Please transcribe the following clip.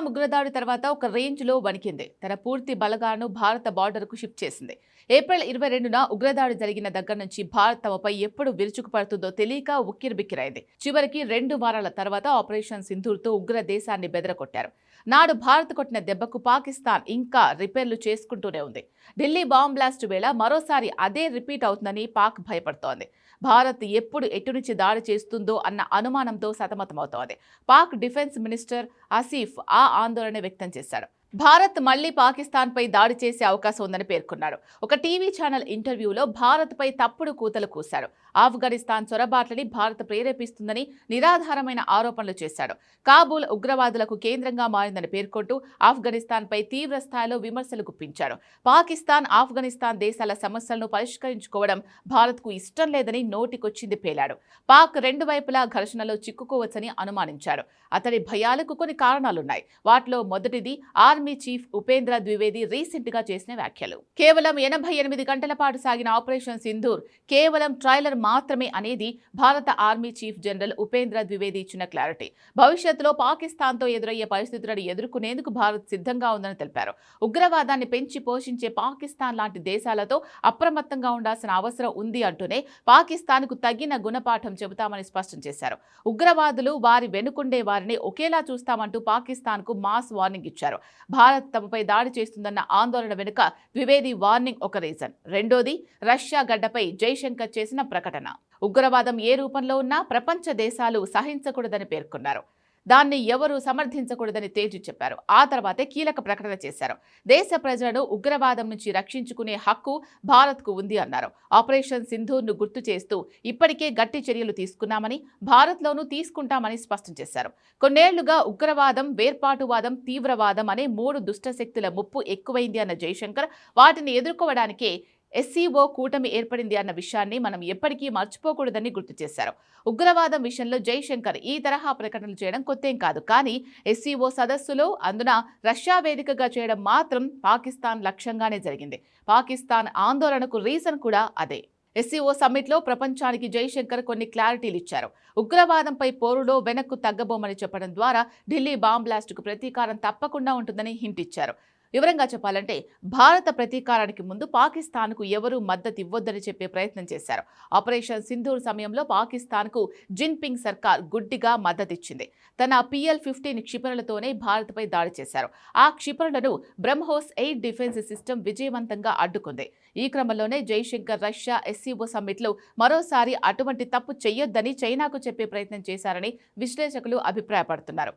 పహల్గాం ఉగ్రదాడి తర్వాత ఒక రేంజ్లో వణికింది. తన పూర్తి బలగాను భారత బార్డర్కు షిఫ్ట్ చేసింది. ఏప్రిల్ ఇరవై రెండున ఉగ్రదాడి జరిగిన దగ్గర నుంచి భారత్ తమపై ఎప్పుడు విరుచుకుపడుతుందో తెలియక ఉక్కిరిబిక్కిరైంది. చివరికి రెండు వారాల తర్వాత ఆపరేషన్ సింధూర్తో ఉగ్ర దేశాన్ని బెదరకొట్టారు నాడు భారత్ కొట్టిన దెబ్బకు పాకిస్తాన్ ఇంకా రిపేర్లు చేసుకుంటూనే ఉంది. ఢిల్లీ బాంబ్ బ్లాస్ట్ వేళ మరోసారి అదే రిపీట్ అవుతుందని పాక్ భయపడుతోంది. భారత్ ఎప్పుడు ఎటు నుంచి దాడి చేస్తుందో అన్న అనుమానంతో సతమతమవుతోంది. పాక్ డిఫెన్స్ మినిస్టర్ ఆసిఫ్ ఆ ఆందోళన వ్యక్తం చేశాడు. భారత్ మళ్ళీ పాకిస్తాన్పై దాడి చేసే అవకాశం ఉందని పేర్కొన్నారు. ఒక టీవీ ఛానల్ ఇంటర్వ్యూలో భారత్పై తప్పుడు కూతలు కూశారు. ఆఫ్ఘనిస్తాన్ చొరబాట్లని భారత్ ప్రేరేపిస్తుందని నిరాధారమైన ఆరోపణలు చేశాడు. కాబూల్ ఉగ్రవాదులకు కేంద్రంగా మారిందని పేర్కొంటూ ఆఫ్ఘనిస్తాన్పై తీవ్ర స్థాయిలో విమర్శలు గుప్పించాడు పాకిస్తాన్ ఆఫ్ఘనిస్తాన్ దేశాల సమస్యలను పరిష్కరించుకోవడం భారత్కు ఇష్టం లేదని నోటికొచ్చింది పేలాడు. పాక్ రెండు వైపులా ఘర్షణలో చిక్కుకోవచ్చని అనుమానించారు. అతడి భయాలకు కొన్ని కారణాలున్నాయి. వాటిలో మొదటిది ఆర్ ఆర్మీ చీఫ్ ఉపేంద్ర ద్వివేది రీసెంట్గా చేసిన వ్యాఖ్యలు. కేవలం ఎనభై ఎనిమిది గంటల పాటు సాగిన ఆపరేషన్ సింధూర్ కేవలం ట్రైలర్ మాత్రమే అనేది భారత army chief general Upendra Dwivedi ఇచ్చిన క్లారిటీ. భవిష్యత్తులో పాకిస్తాన్తో ఎదురయ్యే పరిస్థితులను ఎదుర్కొనేందుకు భారత్ సిద్ధంగా ఉందని తెలిపారు. ఉగ్రవాదాన్ని పెంచి పోషించే పాకిస్తాన్ లాంటి దేశాలతో అప్రమత్తంగా ఉండాల్సిన అవసరం ఉంది అంటూనే పాకిస్తాన్కు తగిన గుణపాఠం చెబుతామని స్పష్టం చేశారు. ఉగ్రవాదులు వారి వెనుకుండే వారిని ఒకేలా చూస్తామంటూ పాకిస్తాన్కు మాస్ వార్నింగ్ ఇచ్చారు. భారత్ తమపై దాడి చేస్తుందన్న ఆందోళన వెనుక ద్వివేది వార్నింగ్ ఒక రీజన్. రెండోది రష్యా గడ్డపై జైశంకర్ చేసిన ప్రకటన. ఉగ్రవాదం ఏ రూపంలో ఉన్నా ప్రపంచ దేశాలు సహించకూడదని పేర్కొన్నారు. దాన్ని ఎవరూ సమర్థించకూడదని తేల్చి చెప్పారు. ఆ తర్వాతే కీలక ప్రకటన చేశారు. దేశ ప్రజలను ఉగ్రవాదం నుంచి రక్షించుకునే హక్కు భారత్కు ఉంది అన్నారు. ఆపరేషన్ సింధూర్ను గుర్తు చేస్తూ ఇప్పటికే గట్టి చర్యలు తీసుకున్నామని భారత్లోనూ తీసుకుంటామని స్పష్టం చేశారు. కొన్నేళ్ళుగా ఉగ్రవాదం వేర్పాటువాదం తీవ్రవాదం అనే మూడు దుష్టశక్తుల ముప్పు ఎక్కువైంది అన్న జైశంకర్ వాటిని ఎదుర్కోవడానికే ఎస్సీఓ కూటమి ఏర్పడింది అన్న విషయాన్ని మనం ఎప్పటికీ మర్చిపోకూడదని గుర్తు చేశారు. ఉగ్రవాదం విషయంలో జైశంకర్ ఈ తరహా ప్రకటనలు చేయడం కొత్తేం కాదు. కానీ ఎస్సీఓ సదస్సులో అందున రష్యా వేదికగా చేయడం మాత్రం పాకిస్తాన్ లక్ష్యంగానే జరిగింది. పాకిస్తాన్ ఆందోళనకు రీజన్ కూడా అదే. ఎస్సీఓ సమ్మిట్లో ప్రపంచానికి జైశంకర్ కొన్ని క్లారిటీలు ఇచ్చారు. ఉగ్రవాదంపై పోరులో వెనక్కు తగ్గబోమని చెప్పడం ద్వారా ఢిల్లీ బాంబ్లాస్ట్కు ప్రతీకారం తప్పకుండా ఉంటుందని హింట్ ఇచ్చారు. వివరంగా చెప్పాలంటే భారత ప్రతీకారానికి ముందు పాకిస్తాన్కు ఎవరూ మద్దతు ఇవ్వొద్దని చెప్పే ప్రయత్నం చేశారు. ఆపరేషన్ సింధూర్ సమయంలో పాకిస్తాన్కు జిన్పింగ్ సర్కార్ గుడ్డిగా మద్దతిచ్చింది. తన పిఎల్ ఫిఫ్టీన్ క్షిపణులతోనే భారత్పై దాడి చేశారు. ఆ క్షిపణులను బ్రహ్మోస్ ఎయిర్ డిఫెన్స్ సిస్టమ్ విజయవంతంగా అడ్డుకుంది. ఈ క్రమంలోనే జైశంకర్ రష్యా ఎస్సీఓ సమ్మిట్లో మరోసారి అటువంటి తప్పు చేయొద్దని చైనాకు చెప్పే ప్రయత్నం చేశారని విశ్లేషకులు అభిప్రాయపడుతున్నారు.